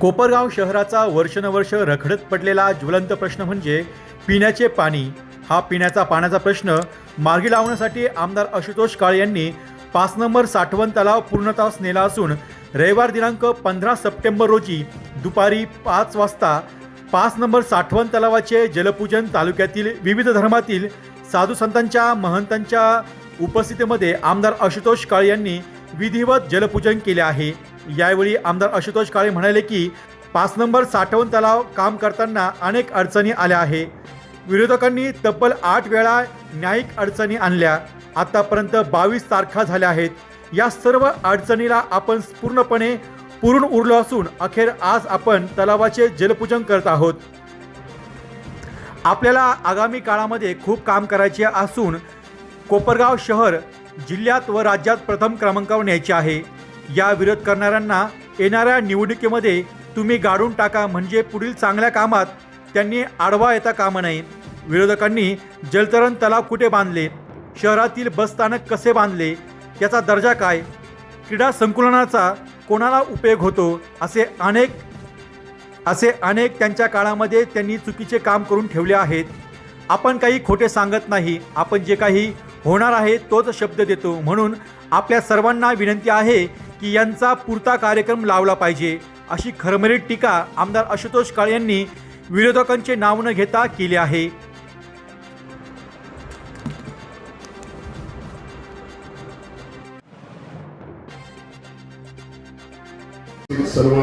कोपरगाव शहराचा वर्षानुवर्ष रखडत पडलेला ज्वलंत प्रश्न म्हणजे पिण्याचे पाणी. हा पिण्याचा पाण्याचा प्रश्न मार्गी लावण्यासाठी आमदार आशुतोष काळे यांनी पाच नंबर साठवण तलाव पूर्णतास नेला असून रविवार दिनांक पंधरा सप्टेंबर रोजी दुपारी पाच वाजता पाच नंबर साठवण तलावाचे जलपूजन तालुक्यातील विविध धर्मातील साधू संतांच्या महंतांच्या उपस्थितीमध्ये आमदार आशुतोष काळे यांनी विधिवत जलपूजन केले आहे. यावेळी आमदार आशुतोष काळे म्हणाले की पाच नंबर साठवण तलाव काम करताना अनेक अडचणी आल्या आहे. विरोधकांनी तब्बल आठ वेळा न्यायिक अडचणी आणल्या. आतापर्यंत बावीस तारखा झाल्या आहेत. या सर्व अडचणीला आपण पूर्णपणे पुरून उरलो असून अखेर आज आपण तलावाचे जलपूजन करत आहोत. आपल्याला आगामी काळामध्ये खूप काम करायचे असून कोपरगाव शहर जिल्ह्यात व राज्यात प्रथम क्रमांकावर न्यायचे आहे. या विरोध करणाऱ्यांना येणाऱ्या निवडणुकीमध्ये तुम्ही गाडून टाका म्हणजे पुढील चांगल्या कामात त्यांनी आडवा येता कामा नये. विरोधकांनी जलतरण तलाव कुठे बांधले? शहरातील बसस्थानक कसे बांधले? याचा दर्जा काय? क्रीडा संकुलनाचा कोणाला उपयोग होतो? असे अनेक असे अनेक त्यांच्या काळामध्ये त्यांनी चुकीचे काम करून ठेवले आहेत. आपण काही खोटे सांगत नाही. आपण जे काही होणार आहे तोच शब्द देतो. म्हणून आपल्या सर्वांना विनंती आहे की यांचा पुरता कार्यक्रम लावला पाहिजे. अशी खरमरीत टीका आमदार आशुतोष काळे यांनी विरोधकांचे नाव न घेता केले आहे. सर्व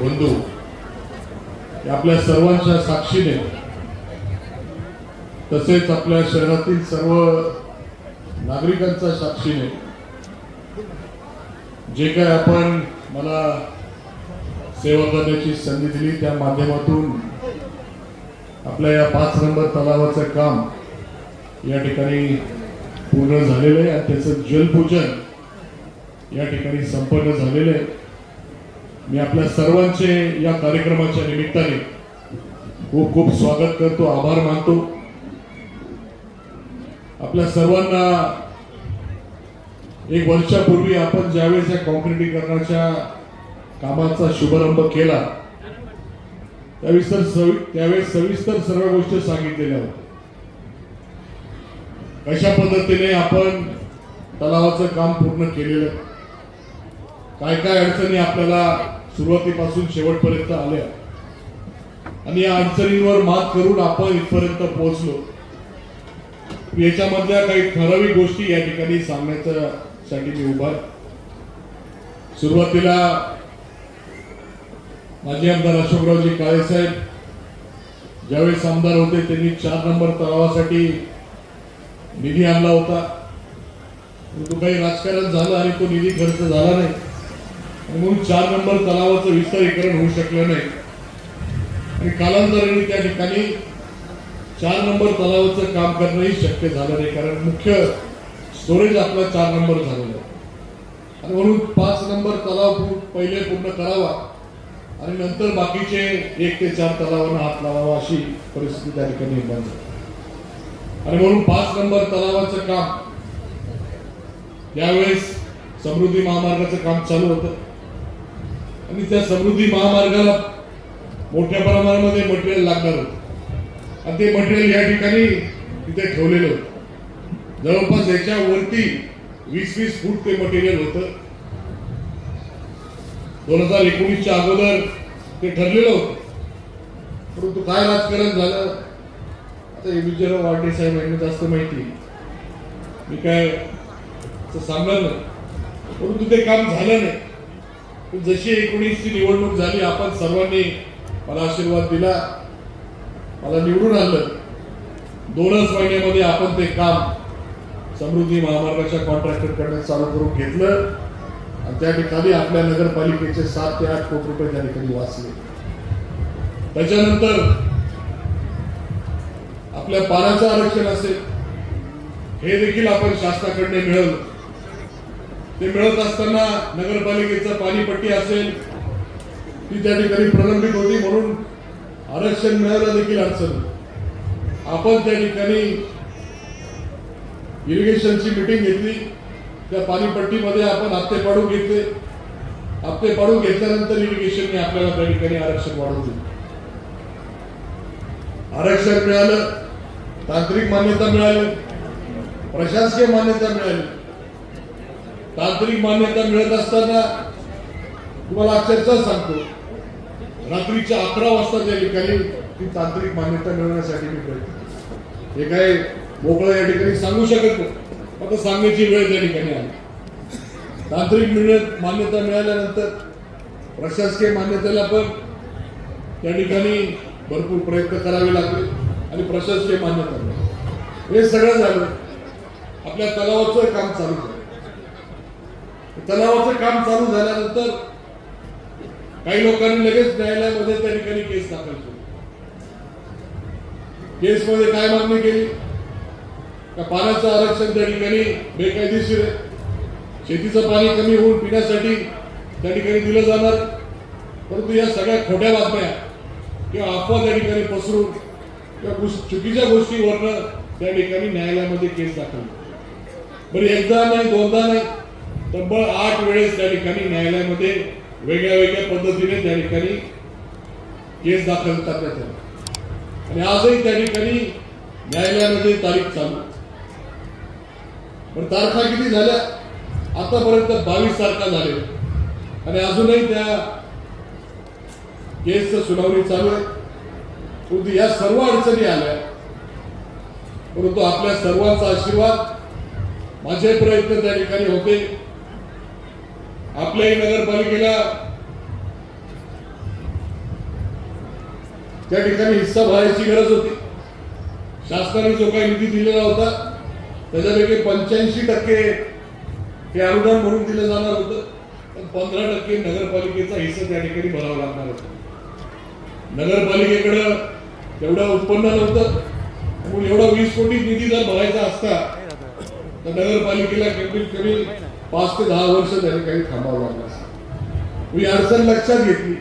बंधू आपल्या सर्वांच्या साक्षीने तसेच आपल्या शहरातील सर्व नागरिकांचा साक्षीने जे काय आपण मला सेवा करण्याची संधी दिली त्या माध्यमातून आपल्या या पाच नंबर तलावाचं काम या ठिकाणी पूर्ण झालेलं आहे आणि त्याचं जलपूजन या ठिकाणी संपन्न झालेलं आहे. मी आपल्या सर्वांचे या कार्यक्रमाच्या निमित्ताने खूप खूप स्वागत करतो आभार मानतो. आपल्या सर्वांना एक वर्षापूर्वी आपण ज्यावेळेस या कॉन्क्रिटीकरणाच्या कामाचा शुभारंभ केला त्यावेळेस तर सवि त्यावेळेस सविस्तर सर्व गोष्टी सांगितलेल्या होत्या. कशा पद्धतीने आपण तलावाचं काम पूर्ण केलेलं काय काय अडचणी आपल्याला सुरुवातीपासून शेवटपर्यंत आल्या आणि या अडचणींवर मात करून आपण इथपर्यंत पोहोचलो. याच्यामधल्या काही ठराविक गोष्टी या ठिकाणी सांगण्याच्या साठी मी उभा आहे. सुरुवातीला माजी आमदार अशोकरावजी काळेसाहेब ज्यावेळेस आमदार होते त्यांनी चार नंबर तलावासाठी निधी आणला होता. तो काही राजकारण झालं आणि तो निधी खर्च झाला नाही. म्हणून चार नंबर तलावाचं विस्तारीकरण होऊ शकलं नाही. आणि कालांतराने त्या ठिकाणी चार नंबर तलावाचं काम करणंही शक्य झालं नाही कारण मुख्य स्टोरेज आपला चार नंबर झालेला आहे. आणि म्हणून पाच नंबर तलाव पहिले पूर्ण करावा आणि नंतर बाकीचे एक ते चार तलावांना हात लावावा अशी परिस्थिती त्या ठिकाणी निर्माण झाली. आणि म्हणून पाच नंबर तलावाचं काम यावेळेस समृद्धी महामार्गाचं काम चालू होतं. आणि त्या समृद्धी महामार्गाला मोठ्या प्रमाणामध्ये मटेरियल लागणार होतं. आणि ते मटेरियल या ठिकाणी तिथे ठेवलेलं होतं. जवळपास याच्या वरती वीस वीस फूट ते मटेरियल होतं. दोन हजार एकोणीसच्या अगोदर ते ठरलेलं होतं. परंतु काय राजकारण झालं आता हे विजयराव वाडे साहेब यांना जास्त माहिती मी काय सांगणार नाही. परंतु ते काम झालं नाही. जशी एकोणीसची निवडणूक झाली आपण सर्वांनी मला आशीर्वाद दिला. मला निवडून आणलं. दोनच महिन्यामध्ये आपण ते काम समृद्धी महामार्गाच्या कॉन्ट्रॅक्टरकडे चालू करून घेतलं. आणि त्या ठिकाणी आपल्या नगरपालिकेचे सात ते आठ कोटी रुपये त्या ठिकाणी वाचले. त्याच्यानंतर आपल्या पाण्याचं आरक्षण असेल हे देखील आपण शासनाकडे मिळवलं. ते मिळत असताना नगरपालिकेचं पाणीपट्टी असेल ती त्या ठिकाणी प्रलंबित होती म्हणून आरक्षण मिळायला देखील अडचण. आपण त्या ठिकाणी इरिगेशनची मिटिंग घेतली. त्या पाणीपट्टीमध्ये आपण हप्ते पाडून घेतले. हप्ते पाडून घेतल्यानंतर इरिगेशनने आपल्याला त्या ठिकाणी आरक्षण वाढवून दिलं. आरक्षण मिळालं तांत्रिक मान्यता मिळाली प्रशासकीय मान्यता मिळाली. तांत्रिक मान्यता मिळत असताना तुम्हाला अक्षरशः सांगतो रात्रीच्या अकरा वाजता त्या ठिकाणी ती तांत्रिक मान्यता मिळवण्यासाठी मी प्रयत्न हे काय मोकळं या ठिकाणी सांगू शकत नाही. आता सांगण्याची वेळ त्या ठिकाणी आली. तांत्रिक मिळत मान्यता मिळाल्यानंतर प्रशासकीय मान्यतेला पण त्या ठिकाणी भरपूर प्रयत्न करावे लागले आणि प्रशासकीय मान्यता मिळाली. हे सगळं झालं. आपल्या तलावाचं काम चालू झालं. तलावाचं काम चालू झाल्यानंतर काही लोकांनी लगेच न्यायालयामध्ये त्या ठिकाणी केस दाखल केली. केसमध्ये काय मागणी केली? का पाण्याचं आरक्षण त्या ठिकाणी बेकायदेशीर आहे? शेतीचं पाणी कमी होऊन पिण्यासाठी त्या ठिकाणी दिलं जाणार? परंतु या सगळ्या खोट्या बातम्या किंवा अफवा त्या ठिकाणी पसरून किंवा चुकीच्या गोष्टीवरनं त्या ठिकाणी न्यायालयामध्ये केस दाखल बरं एकदा नाही दोनदा नाही तब्बल आठ वेळेस त्या ठिकाणी न्यायालयामध्ये वेगळ्या वेगळ्या पद्धतीने त्या ठिकाणी केस दाखल करण्यात आला. आणि आजही त्या ठिकाणी न्यायालयामध्ये तारीख चालू. पण तारखा किती झाल्या? आतापर्यंत बावीस तारखा झाले. आणि अजूनही त्या केसचं सुनावणी चालू आहे. परंतु या सर्व अडचणी आल्या. परंतु आपल्या सर्वांचा आशीर्वाद माझे प्रयत्न त्या ठिकाणी होते. आपल्याही नगरपालिकेला त्या ठिकाणी हिस्सा भरायची गरज होती. शासनाने जो काही निधी दिलेला होता त्याच्यापैकी पंच्याऐंशी टक्के हे अनुदान म्हणून दिलं जाणार होतं. पण पंधरा टक्के नगरपालिकेचा हिस्सा त्या ठिकाणी भरावा लागणार होता. नगरपालिकेकडं तेवढं उत्पन्न नव्हतं. त्यामुळे एवढा वीस कोटी निधी जर भरायचा असता तर नगरपालिकेला कमीत कमी पाच ते दहा वर्ष त्याने काही थांबावं लागलं असं मी अडचण लक्षात घेतली.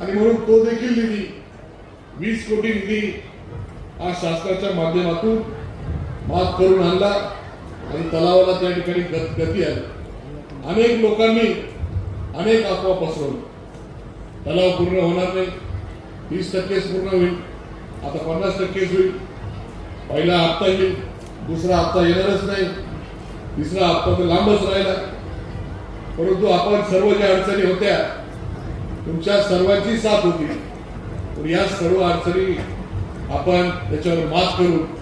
आणि म्हणून तो देखील निधी वीस कोटी निधी हा शासनाच्या माध्यमातून माफ करून आणला आणि तलावाला त्या ठिकाणी गत- गती आली. अनेक लोकांनी अनेक अफवा पसरवल्या तलाव पूर्ण होणार नाही. तीस टक्केच पूर्ण होईल. आता पन्नास टक्केच होईल. पहिला हप्ता येईल. दुसरा हप्ता येणारच नाही. तिसरा आपण तर लांबच राहिला. परंतु आपण सर्व ज्या अडचणी होत्या तुमच्या सर्वांची साथ होती. तर या सर्व अडचणी आपण त्याच्यावर मात करून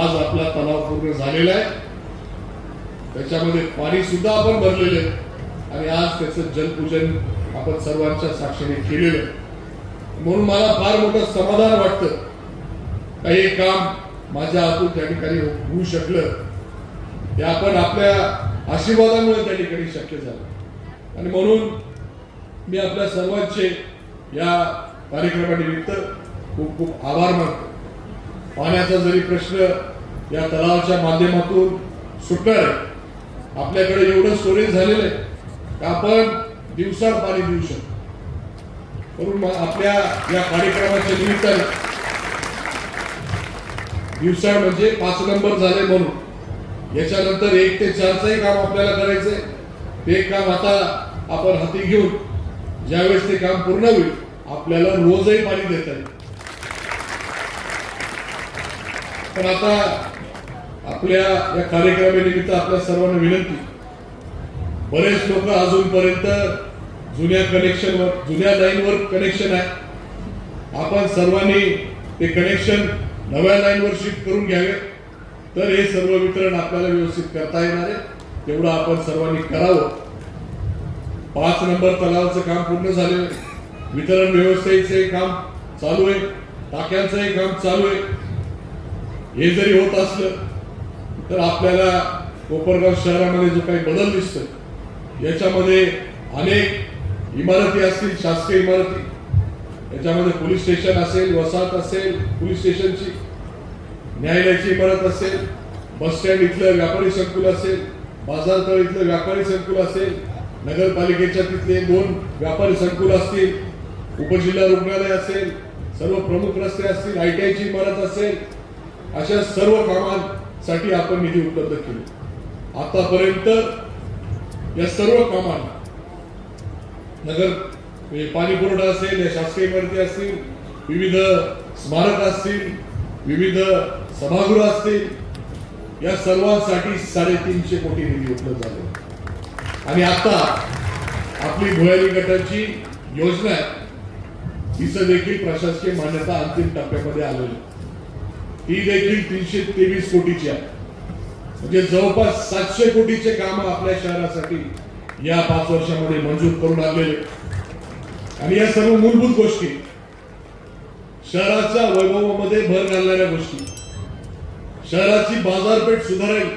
आज आपला तलाव पूर्ण झालेला आहे. त्याच्यामध्ये पाणी सुद्धा आपण भरलेलं आहे. आणि आज त्याचं जलपूजन आपण सर्वांच्या साक्षीने केलेलं आहे. म्हणून मला फार मोठं समाधान वाटतं. काही काम माझ्या हातून त्या ठिकाणी होऊ शकलं. हे आपण आपल्या आशीर्वादामुळे त्या ठिकाणी शक्य झालं. आणि म्हणून मी आपल्या सर्वांचे या कार्यक्रमानिमित्त खूप खूप आभार मानतो. पाण्याचा जरी प्रश्न या तलावाच्या माध्यमातून सुटणार आहे आपल्याकडे एवढं स्टोरेज झालेलं आहे की आपण दिवसात पाणी देऊ शकतो? म्हणून मग आपल्या या कार्यक्रमाच्या निमित्ताने दिवसा म्हणजे पाच नंबर झाले म्हणून याच्यानंतर एक ते चारचंही काम आपल्याला करायचंय. ते काम आता आपण हाती घेऊन ज्यावेळेस ते काम पूर्ण होईल आपल्याला रोजही पाणी देता येईल. पण आता आपल्या या कार्यक्रमानिमित्त आपल्या सर्वांना विनंती. बरेच लोक अजूनपर्यंत जुन्या कनेक्शनवर जुन्या लाईनवर कनेक्शन आहे. आपण सर्वांनी ते कनेक्शन नव्या लाईनवर शिफ्ट करून घ्यावे तर हे सर्व वितरण आपल्याला व्यवस्थित करता येणार आहे. तेवढं आपण सर्वांनी करावं. पाच नंबर तलावाचं काम पूर्ण झालेलं आहे. वितरण व्यवस्थेचे काम चालू आहे. टाक्यांचंही काम चालू आहे. हे जरी होत असलं तर आपल्याला कोपरगाव शहरामध्ये जो काही बदल दिसतो याच्यामध्ये अनेक इमारती असतील शासकीय इमारती. याच्यामध्ये पोलीस स्टेशन असेल वसाहत असेल पोलीस स्टेशनची न्यायालयाची इमारत असेल बस स्टँड इथलं व्यापारी संकुल असेल बाजारतळ इथलं व्यापारी संकुल असेल नगरपालिकेच्या तिथले दोन व्यापारी संकुल असतील उपजिल्हा रुग्णालय असेल सर्व प्रमुख रस्ते असतील आय टी आयची इमारत असेल अशा सर्व कामांसाठी आपण निधी उपलब्ध केले. आतापर्यंत या सर्व कामांना नगर म्हणजे पाणीपुरवठा पाणी पुरवठा असेल या शासकीय इमारती असतील विविध स्मारक असतील विविध सभागृह असतील या सर्वांसाठी साडेतीनशे कोटी निधी उपलब्ध झाले. आणि आता आपली भुयारी गटाची योजना आहे. तिचं देखील प्रशासकीय मान्यता अंतिम टप्प्यामध्ये आलेली ही देखील तीनशे तेवीस कोटीची आहे. म्हणजे जवळपास सातशे कोटीचे काम आपल्या शहरासाठी या पाच वर्षामध्ये मंजूर करून आलेले आणि या सर्व मूलभूत गोष्टी शहराच्या वैभवामध्ये भर घालणाऱ्या गोष्टी. शहराची बाजारपेठ सुधारेल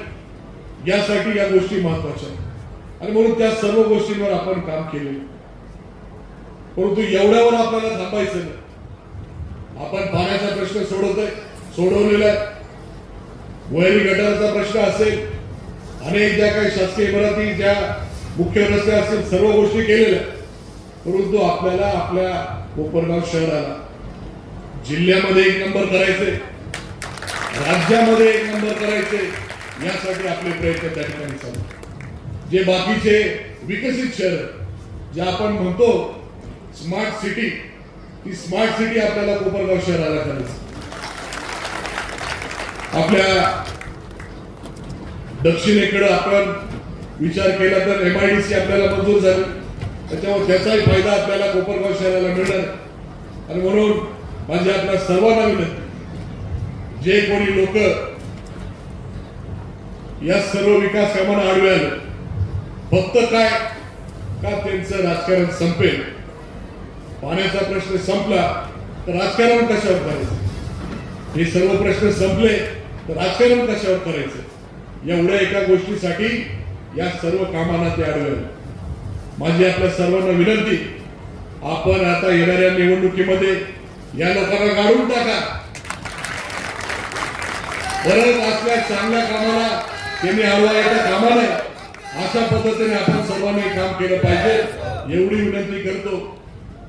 यासाठी या गोष्टी महत्त्वाच्या आहेत. आणि म्हणून त्या सर्व गोष्टींवर आपण काम केले. परंतु एवढ्यावर आपल्याला थांबायचं नाही. आपण पाण्याचा प्रश्न सोडवतोय सोडवलेला आहे. वैरी गटाराचा प्रश्न असेल अनेक ज्या काही शासकीय इमारती ज्या मुख्य रस्ते असतील सर्व गोष्टी केलेल्या परंतु आपल्याला आपल्या कोपरगाव शहराला जिल्ह्यामध्ये एक नंबर करायचे राज्यामध्ये एक नंबर करायचे यासाठी आपले प्रयत्न त्या ठिकाणी चालू जे बाकीचे विकसित शहर जे आपण म्हणतो स्मार्ट सिटी ती स्मार्ट सिटी आपल्याला कोपरगाव शहराला करायची. आपल्या दक्षिणेकडे आपण विचार केला तर एम आय डी सी आपल्याला मंजूर झाली. त्याच्यामुळे त्याचाही फायदा आपल्याला कोपरगाव शहराला मिळणार आणि म्हणून म्हणजे माझी आपल्या सर्वांना विनंती. जे कोणी लोक या सर्व विकास कामांना आडवे आले फक्त काय का त्यांचं राजकारण संपेल? पाण्याचा प्रश्न संपला तर राजकारण कशावर करायचं? हे सर्व प्रश्न संपले तर राजकारण कशावर करायचं? एवढ्या एका गोष्टीसाठी या सर्व कामांना ते अडवले माझी आपल्या सर्वांना विनंती आपण आता येणाऱ्या निवडणुकीमध्ये या लोकांना गाडून टाका. परत असल्या चांगल्या कामाला त्यांनी हवा येत्या कामा नये अशा पद्धतीने आपण सर्वांनी काम केलं पाहिजे. एवढी विनंती करतो.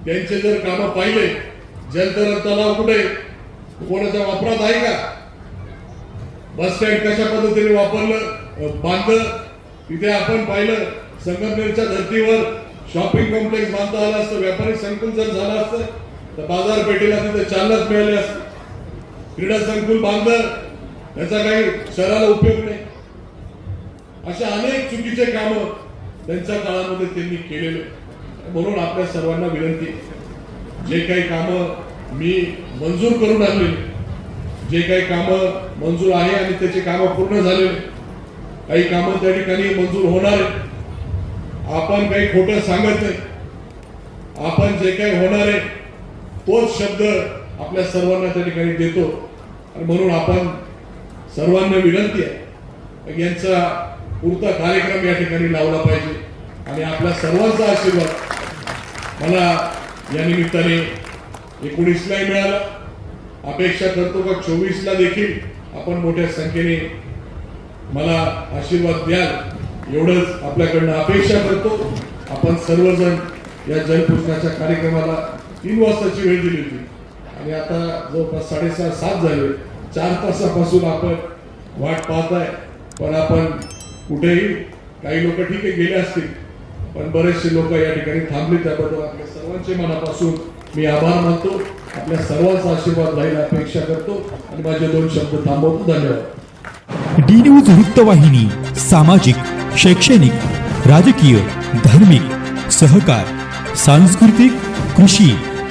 त्यांचे जर कामं पाहिले जलतरण तलाव कुठे? कोणाच्या वापरात आहे का? बस स्टँड कशा पद्धतीने वापरलं? बांधलं? तिथे आपण पाहिलं संगमनेरच्या धर्तीवर शॉपिंग कॉम्प्लेक्स बांधता आलं असतं व्यापारी संकुल जर झालं असतं तर बाजारपेठेला तिथे चालनाच मिळाली असते क्रीडा संकुल बांधलं त्याचा काही शहराला उपयोग नाही. अशा अनेक चुकीचे काम त्यांच्या काळामध्ये त्यांनी केलेले म्हणून आपल्या सर्वांना विनंती जे काही काम मी मंजूर करून आणले जे काही काम मंजूर आहे आणि त्याचे काम पूर्ण झालेले काही कामं त्या ठिकाणी मंजूर होणार आपण काही खोटं सांगत नाही. आपण जे काही होणार आहे तोच शब्द आपल्या सर्वांना त्या ठिकाणी देतो. आणि म्हणून आपण सर्वांना विनंती आहे यांचा पुरता कार्यक्रम या ठिकाणी लावला पाहिजे. आणि आपल्या सर्वांचा आशीर्वाद मला या निमित्ताने एकोणीसलाही मिळाला. अपेक्षा करतो का चोवीसला देखील आपण मोठ्या संख्येने मला आशीर्वाद द्याल. एवढंच आपल्याकडनं अपेक्षा करतो. आपण सर्वजण या जलपूजनाच्या कार्यक्रमाला तीन वाजताची वेळ दिली होती. आणि आता जवळपास साडेसहा सात झाले. चार तासापासून आपण वाट पाहताय. पण आपण कुठेही काही लोक ठीक आहे गेले असतील. पण बरेचसे लोक या ठिकाणी थांबले. त्याबद्दल आपल्या सर्वांचे मनापासून मी आभार मानतो. आपल्या सर्वांचा आशीर्वाद राहील अपेक्षा करतो. आणि माझे दोन शब्द थांबवतो. धन्यवाद. डी न्यूज वृत्तवाहिनी सामाजिक शैक्षणिक राजकीय धार्मिक सहकार सांस्कृतिक कृषी.